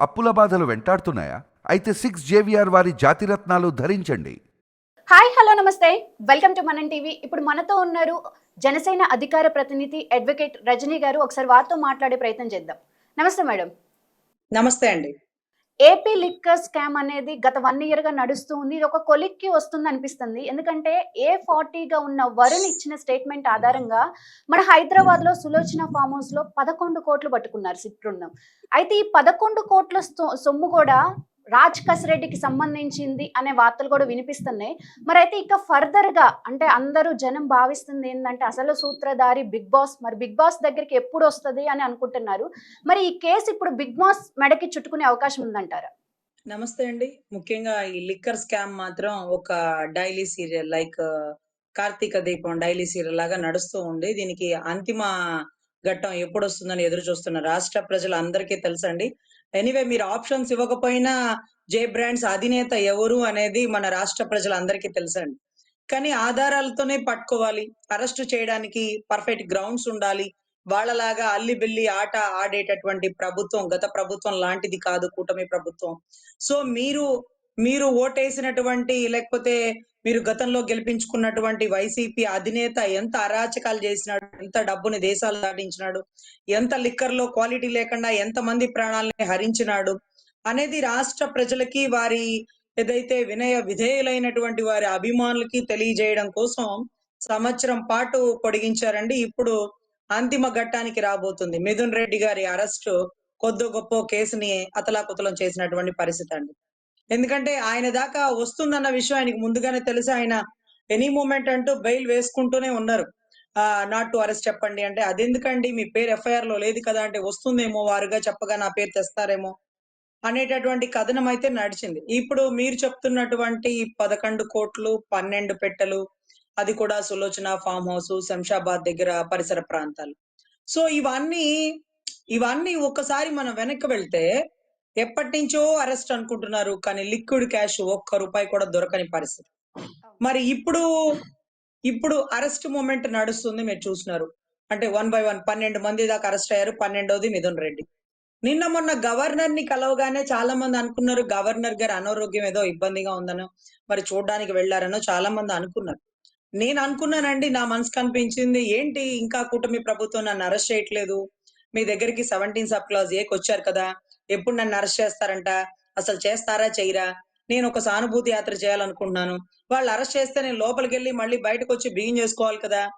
అప్పుల బాధలు వెంటాడుతున్నాయా? అయితే సిక్స్ జేవిఆర్ వారి జాతిరత్నాలు ధరించండి. హాయ్ హలో నమస్తే. Welcome to Manan TV. ఇప్పుడు మనతో ఉన్నారు జనసేన అధికార ప్రతినిధి అడ్వకేట్ రజనీ గారు. ఒకసారి వారితో మాట్లాడే ప్రయత్నం చేద్దాం. నమస్తే మేడం. నమస్తే అండి. ఏపీ లిక్కర్ స్కామ్ అనేది గత వన్ ఇయర్గా నడుస్తూ ఉంది. ఇది ఒక కొలిక్కి వస్తుంది అనిపిస్తుంది. ఎందుకంటే ఏ ఫార్టీగా ఉన్న వరుణ్ ఇచ్చిన స్టేట్మెంట్ ఆధారంగా మన హైదరాబాద్లో సులోచన ఫామ్ హౌస్లో పదకొండు కోట్లు పట్టుకున్నారు సిట్ బృందం అయితే ఈ పదకొండు కోట్ల సొమ్ము కూడా రాజ్ కసిరెడ్డికి సంబంధించింది అనే వార్తలు కూడా వినిపిస్తున్నాయి. మరి అయితే ఇక ఫర్దర్గా అంటే అందరూ జనం భావిస్తుంది ఏంటంటే అసలు సూత్రధారి బిగ్ బాస్ మరి బిగ్ బాస్ దగ్గరికి ఎప్పుడు వస్తుంది అని అనుకుంటున్నారు. మరి ఈ కేసు ఇప్పుడు బిగ్ బాస్ మెడకి చుట్టుకునే అవకాశం ఉందంటారా? నమస్తే అండి. ముఖ్యంగా ఈ లిక్కర్ స్కామ్ మాత్రం ఒక డైలీ సీరియల్ లైక్ కార్తీక దీపం డైలీ సీరియల్ లాగా నడుస్తూ ఉంది. దీనికి అంతిమ ఘట్టం ఎప్పుడు వస్తుందని ఎదురు చూస్తున్న రాష్ట్ర ప్రజలందరికీ తెలుసండి. ఎనీవే మీరు ఆప్షన్స్ ఇవ్వకపోయినా జే బ్రాండ్స్ అధినేత ఎవరు అనేది మన రాష్ట్ర ప్రజలందరికీ తెలుసండి. కానీ ఆధారాలతోనే పట్టుకోవాలి. అరెస్ట్ చేయడానికి పర్ఫెక్ట్ గ్రౌండ్స్ ఉండాలి. వాళ్ళలాగా అల్లి బిల్లి ఆట ఆడేటటువంటి ప్రభుత్వం గత ప్రభుత్వం లాంటిది కాదు కూటమి ప్రభుత్వం. సో మీరు మీరు ఓటేసినటువంటి లేకపోతే మీరు గతంలో గెలిపించుకున్నటువంటి వైసీపీ అధినేత ఎంత అరాచకాలు చేసినాడు ఎంత డబ్బుని దేశాలు దాటించినాడు ఎంత లిక్కర్లో క్వాలిటీ లేకుండా ఎంత మంది ప్రాణాలని హరించినాడు అనేది రాష్ట్ర ప్రజలకి వారి ఏదైతే వినయ విధేయులైనటువంటి వారి అభిమానులకి తెలియజేయడం కోసం సంవత్సరం పాటు పొడిగించారండి. ఇప్పుడు అంతిమ ఘట్టానికి రాబోతుంది. మిథున్ రెడ్డి గారి అరెస్టు కొద్ది గొప్ప కేసుని అతలాకుతలం చేసినటువంటి పరిస్థితి అండి. ఎందుకంటే ఆయన దాకా వస్తుందన్న విషయం ఆయనకి ముందుగానే తెలుసు. ఆయన ఎనీ మూమెంట్ అంటూ బెయిల్ వేసుకుంటూనే ఉన్నారు. ఆ నాట్ టు అరెస్ట్ చెప్పండి అంటే అదెందుకండి? మీ పేరు ఎఫ్ఐఆర్లో లేదు కదా అంటే వస్తుందేమో వారుగా చెప్పగా నా పేరు తెస్తారేమో అనేటటువంటి కథనం అయితే నడిచింది. ఇప్పుడు మీరు చెప్తున్నటువంటి పదకొండు కోట్లు పన్నెండు పెట్టెలు అది కూడా సులోచన ఫామ్ హౌస్ శంషాబాద్ దగ్గర పరిసర ప్రాంతాలు. సో ఇవన్నీ ఇవన్నీ ఒక్కసారి మనం వెనక్కి వెళ్తే ఎప్పటి నుంచో అరెస్ట్ అనుకుంటున్నారు కానీ లిక్విడ్ క్యాష్ ఒక్క రూపాయి కూడా దొరకని పరిస్థితి. మరి ఇప్పుడు ఇప్పుడు అరెస్ట్ మూమెంట్ నడుస్తుంది మీరు చూసినారు. అంటే వన్ బై వన్ పన్నెండు మంది దాకా అరెస్ట్ అయ్యారు పన్నెండోది మిథున్ రెడ్డి. నిన్న మొన్న గవర్నర్ని కలవగానే చాలా మంది అనుకున్నారు గవర్నర్ గారి అనారోగ్యం ఏదో ఇబ్బందిగా ఉందనో మరి చూడడానికి వెళ్ళారనో చాలా మంది అనుకున్నారు. నేను అనుకున్నానండి నా మనసు కనిపించింది ఏంటి ఇంకా కూటమి ప్రభుత్వం నన్ను అరెస్ట్ చేయట్లేదు? మీ దగ్గరికి సెవెంటీన్ సబ్ క్లాస్ ఏకి వచ్చారు కదా? ఎప్పుడు నన్ను అరెస్ట్ చేస్తారంట? అసలు చేస్తారా చేయరా? నేను ఒక సానుభూతి యాత్ర చేయాలనుకుంటున్నాను. వాళ్ళు అరెస్ట్ చేస్తే నేను లోపలికి వెళ్ళి మళ్ళీ బయటకు వచ్చి బిగిన్ చేసుకోవాలి కదా?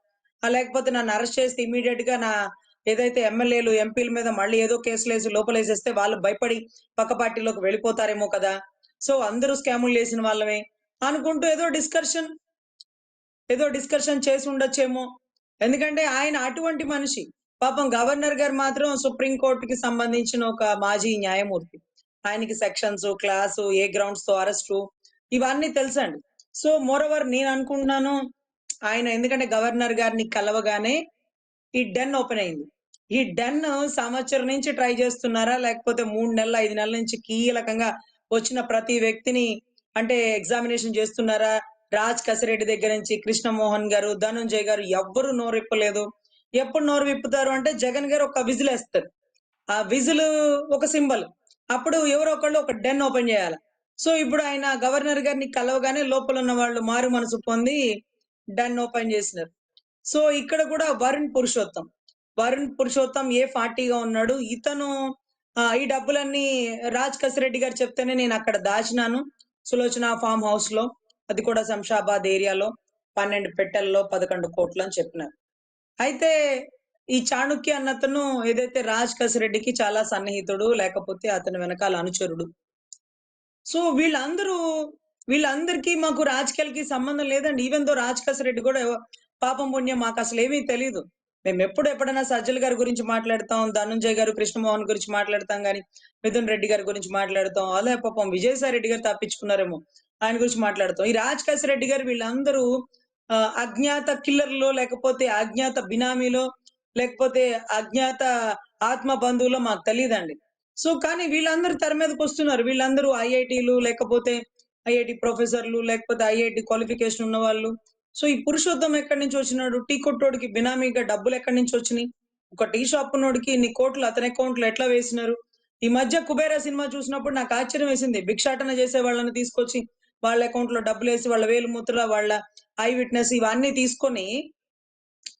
ఆ లేకపోతే నన్ను అరెస్ట్ చేస్తే ఇమీడియట్గా నా ఏదైతే ఎమ్మెల్యేలు ఎంపీల మీద మళ్ళీ ఏదో కేసులు వేసి లోపలేసేస్తే వాళ్ళు భయపడి పక్క పార్టీలోకి వెళ్ళిపోతారేమో కదా? సో అందరూ స్కాములు చేసిన వాళ్ళమే. అనుకుంటూ ఏదో డిస్కషన్ ఏదో డిస్కషన్ చేసి ఉండొచ్చేమో. ఎందుకంటే ఆయన అటువంటి మనిషి. పాపం గవర్నర్ గారు మాత్రం సుప్రీం కోర్టుకి సంబంధించిన ఒక మాజీ న్యాయమూర్తి. ఆయనకి సెక్షన్స్ క్లాసు ఏ గ్రౌండ్స్తో అరెస్టు ఇవన్నీ తెలుసండి. సో మోరవర్ నేను అనుకుంటున్నాను ఆయన ఎందుకంటే గవర్నర్ గారిని కలవగానే ఈ డెన్ ఓపెన్ అయింది. ఈ డెన్ సంవత్సరం నుంచి ట్రై చేస్తున్నారా లేకపోతే మూడు నెలల ఐదు నెలల నుంచి కీలకంగా వచ్చిన ప్రతి వ్యక్తిని అంటే ఎగ్జామినేషన్ చేస్తున్నారా? రాజ్ కసిరెడ్డి దగ్గర నుంచి కృష్ణమోహన్ గారు ధనుంజయ్ గారు ఎవ్వరు నోరెప్పలేదు ఎప్పుడు నోరు విప్పుతారు అంటే జగన్ గారు ఒక విజిల్ వేస్తారు. ఆ విజిల్ ఒక సింబల్. అప్పుడు ఎవరో ఒకళ్ళు ఒక డెన్ ఓపెన్ చేయాలి. సో ఇప్పుడు ఆయన గవర్నర్ గారిని కలవగానే లోపల ఉన్న వాళ్ళు మారు మనసు పొంది డన్ ఓపెన్ చేసినారు. సో ఇక్కడ కూడా వరుణ్ పురుషోత్తం. వరుణ్ పురుషోత్తం ఏ పార్టీగా ఉన్నాడు? ఇతను ఈ డబ్బులన్నీ రాజ్ కసిరెడ్డి గారు చెప్తేనే నేను అక్కడ దాచినాను. సులోచన ఫామ్ హౌస్లో అది కూడా శంషాబాద్ ఏరియాలో. పన్నెండు పెట్టెల్లో పదకొండు కోట్లు అని చెప్పినారు. అయితే ఈ చాణుక్య అన్నతను ఏదైతే రాజ్ కసిరెడ్డికి చాలా సన్నిహితుడు లేకపోతే అతని వెనకాల అనుచరుడు. సో వీళ్ళందరూ వీళ్ళందరికీ మాకు రాజకీయాలకి సంబంధం లేదండి. ఈవెన్ దో రాజ్ కసిరెడ్డి కూడా పాపం పుణ్యం మాకు అసలు ఏమీ తెలియదు మేము ఎప్పుడు ఎప్పుడైనా సజ్జల గారి గురించి మాట్లాడతాం ధనుంజయ్ గారు కృష్ణమోహన్ గురించి మాట్లాడతాం కానీ మిథున్ రెడ్డి గారి గురించి మాట్లాడతాం. అలాగే పాపం విజయసాయి రెడ్డి గారు తప్పించుకున్నారేమో ఆయన గురించి మాట్లాడతాం. ఈ రాజ్ రెడ్డి గారు వీళ్ళందరూ అజ్ఞాత కిల్లర్లో లేకపోతే అజ్ఞాత బినామీలో లేకపోతే అజ్ఞాత ఆత్మ బంధువులో మాకు తెలియదండి సో కానీ వీళ్ళందరూ తెర మీదకి వస్తున్నారు. వీళ్ళందరూ ఐఐటీలు లేకపోతే ఐఐటి ప్రొఫెసర్లు లేకపోతే ఐఐటి క్వాలిఫికేషన్ ఉన్న వాళ్ళు సో ఈ పురుషోత్తం ఎక్కడి నుంచి వచ్చినాడు? టీ కొట్టోడికి బినామీగా డబ్బులు ఎక్కడి నుంచి వచ్చినాయి? ఒక టీ షాప్ ఉన్నోడికి ఇన్ని కోట్లు అతని అకౌంట్లో ఎట్లా వేసినారు? ఈ మధ్య కుబేరా సినిమా చూసినప్పుడు నాకు ఆశ్చర్యం వేసింది. భిక్షాటన చేసే వాళ్ళని తీసుకొచ్చి వాళ్ళ అకౌంట్లో డబ్బులు వేసి వాళ్ళ వేలు ముద్ర వాళ్ళ ఐ విట్నెస్ ఇవన్నీ తీసుకొని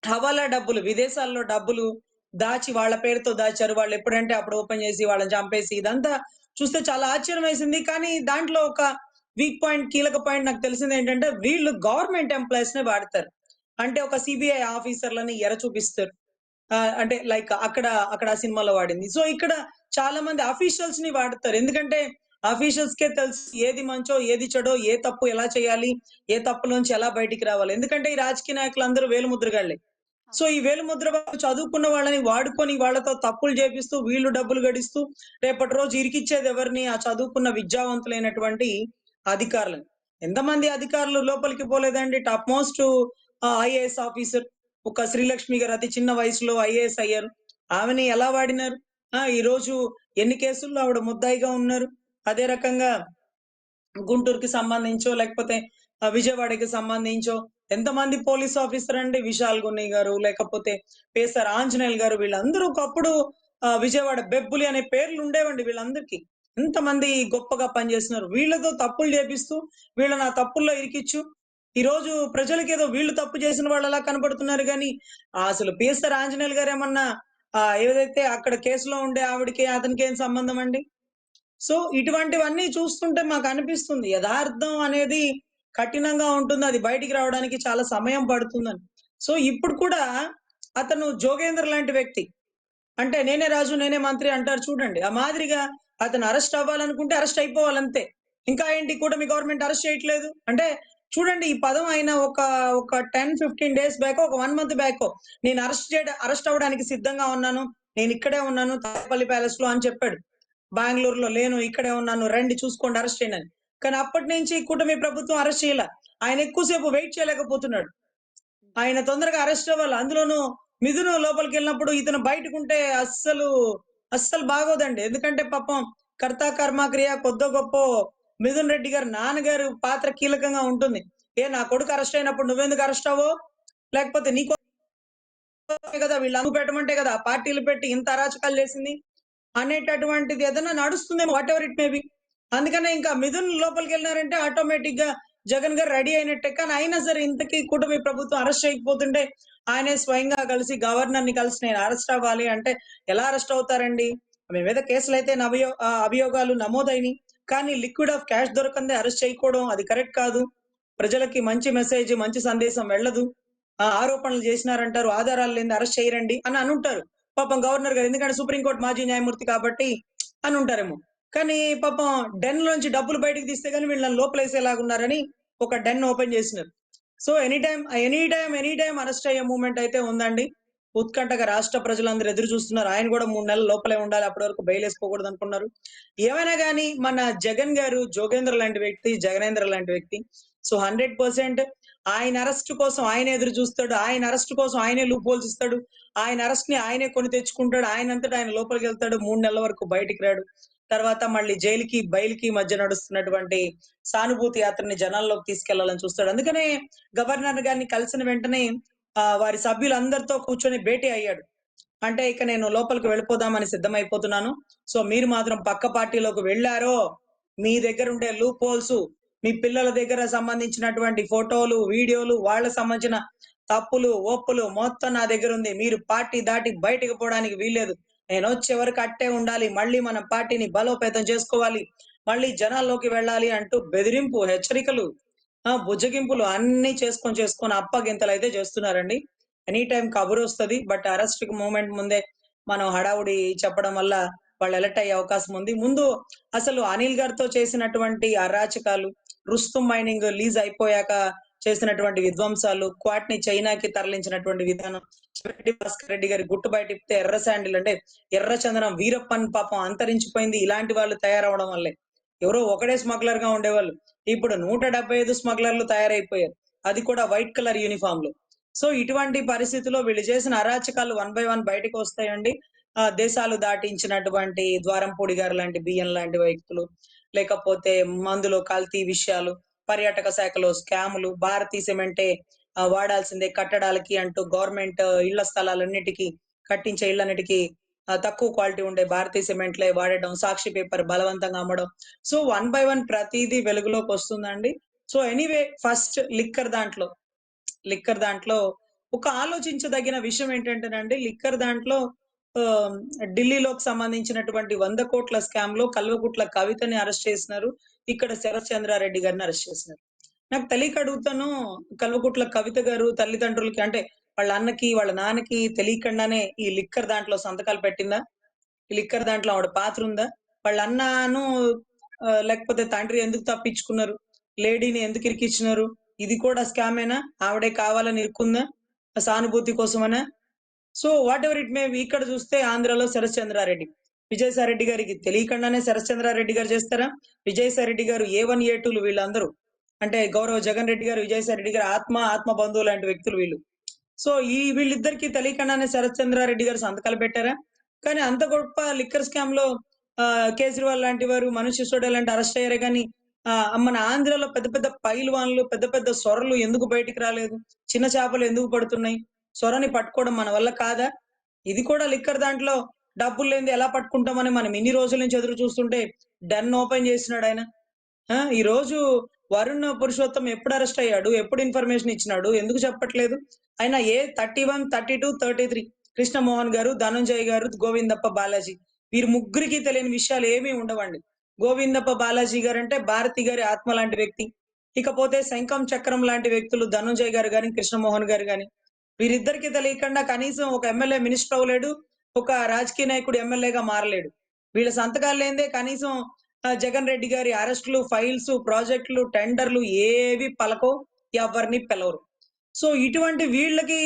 హవాలా డబ్బులు విదేశాల్లో డబ్బులు దాచి వాళ్ళ పేరుతో దాచారు. వాళ్ళు ఎప్పుడంటే అప్పుడు ఓపెన్ చేసి వాళ్ళని చంపేసి ఇదంతా చూస్తే చాలా ఆశ్చర్యం వేసింది కానీ దాంట్లో ఒక వీక్ పాయింట్ కీలక పాయింట్ నాకు తెలిసింది ఏంటంటే వీళ్ళు గవర్నమెంట్ ఎంప్లాయీస్ నే వాడతారు. అంటే ఒక సిబిఐ ఆఫీసర్లని ఎర చూపిస్తారు. అంటే లైక్ అక్కడ అక్కడ ఆ సినిమాలో వాడింది. సో ఇక్కడ చాలా మంది అఫీషియల్స్ని వాడతారు. ఎందుకంటే అఫీషియల్స్ కే తెలుసు ఏది మంచో ఏది చెడో ఏ తప్పు ఎలా చేయాలి ఏ తప్పులోంచి ఎలా బయటికి రావాలి. ఎందుకంటే ఈ రాజకీయ నాయకులు అందరూ వేలుముద్రగాళ్ళే సో ఈ వేలుముద్ర చదువుకున్న వాళ్ళని వాడుకొని వాళ్ళతో తప్పులు చేపిస్తూ వీళ్ళు డబ్బులు గడిస్తూ రేపటి రోజు ఇరికిచ్చేది ఎవరిని? ఆ చదువుకున్న విద్యావంతులైనటువంటి అధికారులను. ఎంతమంది అధికారులు లోపలికి పోలేదండి? టాప్ మోస్ట్ ఐఏఎస్ ఆఫీసర్ ఒక శ్రీలక్ష్మి గారు అతి చిన్న వయసులో ఐఏఎస్ అయ్యారు. ఆమెని ఎలా వాడినారు? ఆ ఈ రోజు ఎన్ని కేసుల్లో ఆవిడ ముద్దాయిగా ఉన్నారు? అదే రకంగా గుంటూరుకి సంబంధించో లేకపోతే విజయవాడకి సంబంధించో ఎంతమంది పోలీస్ ఆఫీసర్ అండి? విశాల్ గున్ని గారు లేకపోతే పేసర్ ఆంజనేయులు గారు వీళ్ళందరూ ఒకప్పుడు ఆ, విజయవాడ బెబ్బులి అనే పేర్లు ఉండేవండి వీళ్ళందరికీ. ఎంతమంది గొప్పగా పనిచేస్తున్నారు. వీళ్ళతో తప్పులు చేపిస్తూ వీళ్ళని ఆ తప్పుల్లో ఇరికిచ్చు. ఈ రోజు ప్రజలకి ఏదో వీళ్ళు తప్పు చేసిన వాళ్ళలా కనబడుతున్నారు కానీ అసలు పిఎస్ఆర్ ఆంజనేయులు గారు ఏమన్నా ఏదైతే అక్కడ కేసులో ఉండే ఆవిడకి అతనికి ఏం సంబంధం అండి? సో ఇటువంటివన్నీ చూస్తుంటే మాకు అనిపిస్తుంది. యథార్థం అనేది కఠినంగా ఉంటుంది. అది బయటికి రావడానికి చాలా సమయం పడుతుందని. సో ఇప్పుడు కూడా అతను జోగేంద్ర లాంటి వ్యక్తి. అంటే నేనే రాజు నేనే మంత్రి అంటారు చూడండి. ఆ మాదిరిగా అతను అరెస్ట్ అవ్వాలనుకుంటే అరెస్ట్ అయిపోవాలంతే. ఇంకా ఏంటి? కూడా మీ గవర్నమెంట్ అరెస్ట్ చేయట్లేదు. అంటే చూడండి ఈ పదం అయిన ఒక ఒక టెన్ ఫిఫ్టీన్ డేస్ బ్యాక్ ఒక వన్ మంత్ బ్యాక్ నేను అరెస్ట్ చేయడం అరెస్ట్ అవ్వడానికి సిద్ధంగా ఉన్నాను. నేను ఇక్కడే ఉన్నాను తాపల్లి ప్యాలెస్లో అని చెప్పాడు. బెంగళూరులో లేను ఇక్కడే ఉన్నాను రండి చూసుకోండి అరెస్ట్ చేయనని కానీ అప్పటి నుంచి కూటమి ప్రభుత్వం అరెస్ట్ చేయాల. ఆయన ఎక్కువసేపు వెయిట్ చేయలేకపోతున్నాడు. ఆయన తొందరగా అరెస్ట్ అవ్వాలి. అందులోనూ మిథును లోపలికి వెళ్ళినప్పుడు ఇతను బయటకుంటే అస్సలు అస్సలు బాగోదండి. ఎందుకంటే పాపం కర్త కర్మక్రియ కొద్ది కొద్దో గొప్ప మిథున్ రెడ్డి గారు నాన్నగారు పాత్ర కీలకంగా ఉంటుంది. ఏ నా కొడుకు అరెస్ట్ అయినప్పుడు నువ్వెందుకు అరెస్ట్ అవ్వో? లేకపోతే నీకో కదా వీళ్ళు అంగు పెట్టమంటే కదా పార్టీలు పెట్టి ఇంత అరాచకాలు చేసింది? అనేటటువంటిది ఏదైనా నడుస్తుందేమో వాట్ ఎవర్ ఇట్ మేబి అందుకనే ఇంకా మిథున్ లోపలికి వెళ్ళినారంటే ఆటోమేటిక్గా జగన్ గారు రెడీ అయినట్టే. కానీ అయినా సరే ఇంతకీ కూటమి ప్రభుత్వం అరెస్ట్ చేయకపోతుంటే ఆయనే స్వయంగా కలిసి గవర్నర్ని కలిసి నేను అరెస్ట్ అవ్వాలి అంటే ఎలా అరెస్ట్ అవుతారండి? మీ మీద కేసులు అయితే అభియో అభియోగాలు నమోదైనవి కానీ లిక్విడ్ ఆఫ్ క్యాష్ దొరకందే అరెస్ట్ చేయకపోవడం అది కరెక్ట్ కాదు. ప్రజలకి మంచి మెసేజ్ మంచి సందేశం వెళ్ళదు. ఆ ఆరోపణలు చేసినారంటారు ఆధారాలు లేని అరెస్ట్ చేయరండి అని అనుంటారు. పాపం గవర్నర్ గారు ఎందుకంటే సుప్రీంకోర్టు మాజీ న్యాయమూర్తి కాబట్టి అని ఉంటారేమో. కానీ పాపం డెన్ లోంచి డబ్బులు బయటకు తీస్తే కానీ వీళ్ళని లోపలేసేలాగున్నారని ఒక డెన్ ఓపెన్ చేసినారు. So any time any time any time arrest అయ్యే మూమెంట్ అయితే ఉందండి. ఉత్కంఠగా రాష్ట్ర ప్రజలందరూ ఎదురు చూస్తున్నారు. ఆయన కూడా మూడు నెలల లోపలే ఉండాలి. అప్పటి వరకు బయలు వేసుకోకూడదు అనుకున్నారు. ఏమైనా కానీ మన జగన్ గారు జోగేంద్ర లాంటి వ్యక్తి జగనేంద్ర లాంటి వ్యక్తి సో హండ్రెడ్ పర్సెంట్ ఆయన అరెస్ట్ కోసం ఆయన ఎదురు చూస్తాడు. ఆయన అరెస్ట్ కోసం ఆయనే లూప్ ఇస్తాడు. ఆయన అరెస్ట్ని ఆయనే కొని తెచ్చుకుంటాడు. ఆయన అంతటా ఆయన లోపలికి వెళ్తాడు. మూడు నెలల వరకు బయటికి రాడు. తర్వాత మళ్ళీ జైలుకి బయలుకి మధ్య నడుస్తున్నటువంటి సానుభూతి యాత్రని జనాల్లోకి తీసుకెళ్ళాలని చూస్తాడు. అందుకనే గవర్నర్ గారిని కలిసిన వెంటనే వారి సభ్యులందరితో కూర్చొని భేటీ అయ్యాడు. అంటే ఇక నేను లోపలికి వెళ్ళిపోదామని సిద్ధమైపోతున్నాను. సో మీరు మాత్రం పక్క పార్టీలోకి వెళ్ళారో మీ దగ్గర ఉండే లూప్ హోల్స్ మీ పిల్లల దగ్గర సంబంధించినటువంటి ఫోటోలు వీడియోలు వాళ్ళ సంబంధించిన తప్పులు ఒప్పులు మొత్తం నా దగ్గర ఉంది. మీరు పార్టీ దాటి బయటకు పోవడానికి వీల్లేదు. నేను వచ్చే వరకు అట్టే ఉండాలి. మళ్ళీ మన పార్టీని బలోపేతం చేసుకోవాలి. మళ్ళీ జనాల్లోకి వెళ్ళాలి అంటూ బెదిరింపు హెచ్చరికలు బుజ్జగింపులు అన్ని చేసుకొని చేసుకొని అప్పగింతలు అయితే చేస్తున్నారండి. ఎనీ టైం కబురు వస్తుంది బట్ అరెస్ట్ మూమెంట్ ముందే మనం హడావుడి చెప్పడం వల్ల వాళ్ళు ఎలర్ట్ అయ్యే అవకాశం ఉంది. ముందు అసలు అనిల్ గారితో చేసినటువంటి అరాచకాలు రుస్తుం మైనింగ్ లీజ్ అయిపోయాక చేసినటువంటి విధ్వంసాలు క్వాట్ని చైనాకి తరలించినటువంటి విధానం రెడ్డి భాస్కర్ రెడ్డి గారి గుట్టు బయట ఇప్పితే ఎర్ర శాండిల్ అంటే ఎర్ర చందనం వీరప్పన్ పాపం అంతరించిపోయింది. ఇలాంటి వాళ్ళు తయారవడం వల్లే. ఎవరో ఒకడే స్మగ్లర్గా ఉండేవాళ్ళు. ఇప్పుడు నూట డెబ్బై ఐదు స్మగ్లర్లు తయారైపోయారు. అది కూడా వైట్ కలర్ యూనిఫామ్లో. సో ఇటువంటి పరిస్థితిలో వీళ్ళు చేసిన అరాచకాలు వన్ బై వన్ బయటకు వస్తాయండి. ఆ దేశాలు దాటించినటువంటి ద్వారంపూడి గారు లాంటి బియ్యం లాంటి వ్యక్తులు లేకపోతే మందులో కల్తీ విషయాలు పర్యాటక శాఖలో స్కాములు భారతీయ సిమెంటే వాడాల్సిందే కట్టడాలకి అంటూ గవర్నమెంట్ ఇళ్ళ స్థలాలన్నిటికీ కట్టించే ఇళ్ళన్నిటికీ తక్కువ క్వాలిటీ ఉండే భారతీయ సిమెంట్లే వాడడం సాక్షి పేపర్ బలవంతంగా అమ్మడం. సో వన్ బై వన్ ప్రతిదీ వెలుగులోకి వస్తుందండి. సో ఎనీవే ఫస్ట్ లిక్కర్ దాంట్లో లిక్కర్ దాంట్లో ఒక ఆలోచించదగిన విషయం ఏంటంటేనండి లిక్కర్ దాంట్లో ఢిల్లీలోకి సంబంధించినటువంటి వంద కోట్ల స్కామ్లో కల్వకుట్ల కవితని అరెస్ట్ చేసినారు. ఇక్కడ శరత్ చంద్రారెడ్డి గారిని అరెస్ట్ చేసినారు. నాకు తెలియక అడుగుతాను కల్వకుట్ల కవిత గారు తల్లిదండ్రులకి అంటే వాళ్ళ అన్నకి వాళ్ళ నాన్నకి తెలియకుండానే ఈ లిక్కర్ దాంట్లో సంతకాలు పెట్టిందా? ఈ లిక్కర్ దాంట్లో ఆవిడ పాత్ర ఉందా? వాళ్ళ అన్నను లేకపోతే తండ్రి ఎందుకు తప్పించుకున్నారు? లేడీని ఎందుకు ఇరికిచ్చినారు? ఇది కూడా స్కామేనా ఆవిడే కావాలని ఇరుక్కుందా? సానుభూతి కోసమనా? So whatever it may ఇక్కడ చూస్తే ఆంధ్రాలో శరశ్చంద్రారెడ్డి. విజయసాయిరెడ్డి రెడ్డి గారికి తెలియకుండానే శరశ్చంద్రారెడ్డి గారు చేస్తారా? విజయసాయిరెడ్డి గారు ఏ వన్ ఏ టూలు వీళ్ళందరూ? అంటే గౌరవ జగన్ రెడ్డి గారు విజయసాయిరెడ్డి గారు ఆత్మ ఆత్మ బంధువు లాంటి వ్యక్తులు వీళ్ళు. సో ఈ వీళ్ళిద్దరికి తెలియకుండానే శరత్ చంద్రారెడ్డి గారు సంతకాలు పెట్టారా? కానీ అంత గొప్ప లిక్కర్ స్కామ్లో ఆ, కేజ్రీవాల్ లాంటి వారు మనీష్ సిసోడియా లాంటి అరెస్ట్ అయ్యారే కానీ మన ఆంధ్రలో పెద్ద పెద్ద పైల్వాన్లు పెద్ద పెద్ద సొరలు ఎందుకు బయటికి రాలేదు? చిన్న చేపలు ఎందుకు పడుతున్నాయి? సొరని పట్టుకోవడం మన వల్ల కాదా? ఇది కూడా లిక్కర్ దాంట్లో డబ్బులు లేనిది ఎలా పట్టుకుంటామని మనం ఇన్ని రోజుల నుంచి ఎదురు చూస్తుంటే డన్ ఓపెన్ చేసినాడు ఆయన. ఆ, ఈ రోజు వరుణ్ పురుషోత్తం ఎప్పుడు అరెస్ట్ అయ్యాడు? ఎప్పుడు ఇన్ఫర్మేషన్ ఇచ్చినాడు? ఎందుకు చెప్పట్లేదు? ఆయన A thirty one thirty two thirty three Krishnamohan గారు ధనంజయ్ గారు గోవిందప్ప బాలాజీ. వీరు ముగ్గురికి తెలియని విషయాలు ఏమీ ఉండవండి. గోవిందప్ప బాలాజీ గారు అంటే భారతి గారి ఆత్మ లాంటి వ్యక్తి. ఇకపోతే శంఖం చక్రం లాంటి వ్యక్తులు ధనంజయ్ గారు కానీ కృష్ణమోహన్ గారు గాని. వీరిద్దరికి తెలియకుండా కనీసం ఒక ఎమ్మెల్యే మినిస్టర్ అవ్వలేడు ఒక రాజకీయ నాయకుడు ఎమ్మెల్యేగా మారలేడు. వీళ్ళ సంతకాలు లేదే కనీసం జగన్ రెడ్డి గారి అరెస్టులు ఫైల్స్ ప్రాజెక్టులు టెండర్లు ఏవి పలకో ఎవరిని పిలవరు. సో ఇటువంటి వీళ్ళకి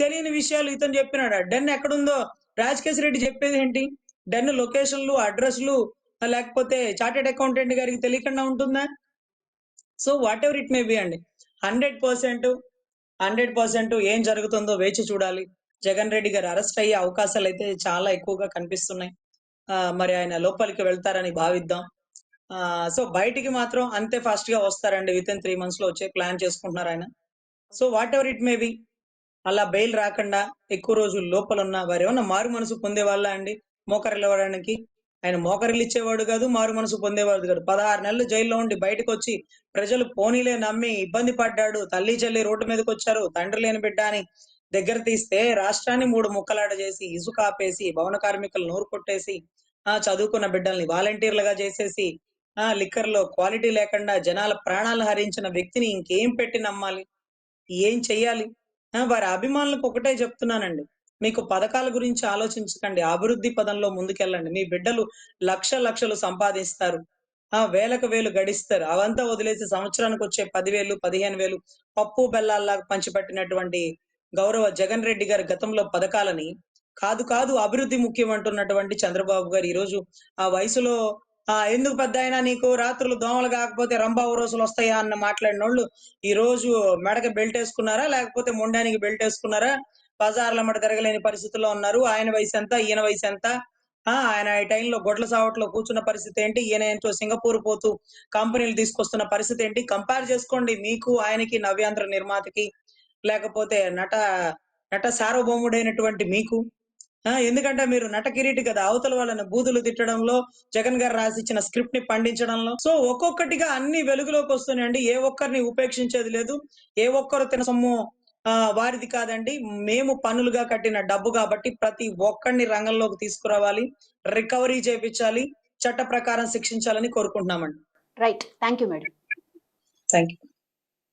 తెలియని విషయాలు ఇతను చెప్పినాడు. డెన్ ఎక్కడుందో? రాజకేశ్ రెడ్డి చెప్పేది ఏంటి? డెన్ లొకేషన్లు అడ్రస్లు లేకపోతే చార్టెడ్ అకౌంటెంట్ గారికి తెలియకుండా ఉంటుందా? So whatever it may be అండి. హండ్రెడ్ పర్సెంట్ హండ్రెడ్ పర్సెంట్ ఏం జరుగుతుందో వేచి చూడాలి. జగన్ రెడ్డి గారు అరెస్ట్ అయ్యే అవకాశాలు అయితే చాలా ఎక్కువగా కనిపిస్తున్నాయి. మరి ఆయన లోపలికి వెళ్తారని భావిద్దాం. ఆ, సో బయటికి మాత్రం అంతే ఫాస్ట్గా వస్తారండి. విత్ ఇన్ త్రీ మంత్స్లో వచ్చే ప్లాన్ చేసుకుంటున్నారు ఆయన. So whatever it may be అలా బెయిల్ రాకుండా ఎక్కువ రోజులు లోపల ఉన్న వారు ఏమన్నా మారు మనసు పొందే వాళ్ళ అండి? మోకరిల్లు ఇవ్వడానికి ఆయన మోకరిల్లు ఇచ్చేవాడు కాదు మారు మనసు పొందేవాడు కాదు. పదహారు నెలలు జైల్లో ఉండి బయటకు వచ్చి ప్రజలు పోనీలే నమ్మి ఇబ్బంది పడ్డాడు. తల్లి చెల్లి రోడ్డు మీదకి వచ్చారు తండ్రి లేని బిడ్డ అని దగ్గర తీస్తే రాష్ట్రాన్ని మూడు ముక్కలాట చేసి ఇసుక ఆపేసి భవన కార్మికులు నోరు కొట్టేసి ఆ చదువుకున్న బిడ్డల్ని వాలంటీర్లుగా చేసేసి ఆ లిక్కర్లో క్వాలిటీ లేకుండా జనాల ప్రాణాలు హరించిన వ్యక్తిని ఇంకేం పెట్టి నమ్మాలి? ఏం చెయ్యాలి? వారి అభిమానులకు ఒకటే చెప్తున్నానండి. మీకు పథకాల గురించి ఆలోచించకండి. అభివృద్ధి పదంలో ముందుకెళ్ళండి. మీ బిడ్డలు లక్ష లక్షలు సంపాదిస్తారు. ఆ వేలకు వేలు గడిస్తారు. అవంతా వదిలేసి సంవత్సరానికి వచ్చే పదివేలు పదిహేను వేలు పప్పు బెల్లాల్లాగా పంచిపెట్టినటువంటి గౌరవ జగన్ రెడ్డి గారి గతంలో పథకాలని కాదు కాదు అభివృద్ధి ముఖ్యం అంటున్నటువంటి చంద్రబాబు గారు ఈ రోజు ఆ వయసులో ఆ ఎందుకు పెద్ద అయినా నీకు? రాత్రులు దోమలు కాకపోతే రంబావు రోజులు వస్తాయా? అన్న మాట్లాడిన వాళ్ళు ఈ రోజు మెడకి బెల్ట్ వేసుకున్నారా? లేకపోతే మొండానికి బెల్ట్ వేసుకున్నారా? బజార్ల మట తిరగలేని పరిస్థితుల్లో ఉన్నారు. ఆయన వయసు ఎంత? ఈయన వయసు ఎంత? ఆ ఆయన ఈ టైంలో గొడ్ల సావట్లో కూర్చున్న పరిస్థితి ఏంటి? ఈయన ఏంటో సింగపూర్ పోతూ కంపెనీలు తీసుకొస్తున్న పరిస్థితి ఏంటి? కంపేర్ చేసుకోండి. మీకు ఆయనకి నవ్యాంధ్ర నిర్మాతకి లేకపోతే నట నట సార్వభౌముడైనటువంటి మీకు? ఎందుకంటే మీరు నట కిరీటి కదా అవతల వాళ్ళని బూతులు తిట్టడంలో జగన్ గారు రాసిచ్చిన స్క్రిప్ట్ని పండించడంలో. సో ఒక్కొక్కటిగా అన్ని వెలుగులోకి వస్తున్నాయండి ఏ ఒక్కరిని ఉపేక్షించేది లేదు. ఏ ఒక్కరు తిన సొమ్ము ఆ, వారిది కాదండి. మేము పన్నులుగా కట్టిన డబ్బు కాబట్టి ప్రతి ఒక్కరిని రంగంలోకి తీసుకురావాలి రికవరీ చేపించాలి చట్ట ప్రకారం శిక్షించాలని కోరుకుంటున్నామండి. Right thank you madam thank you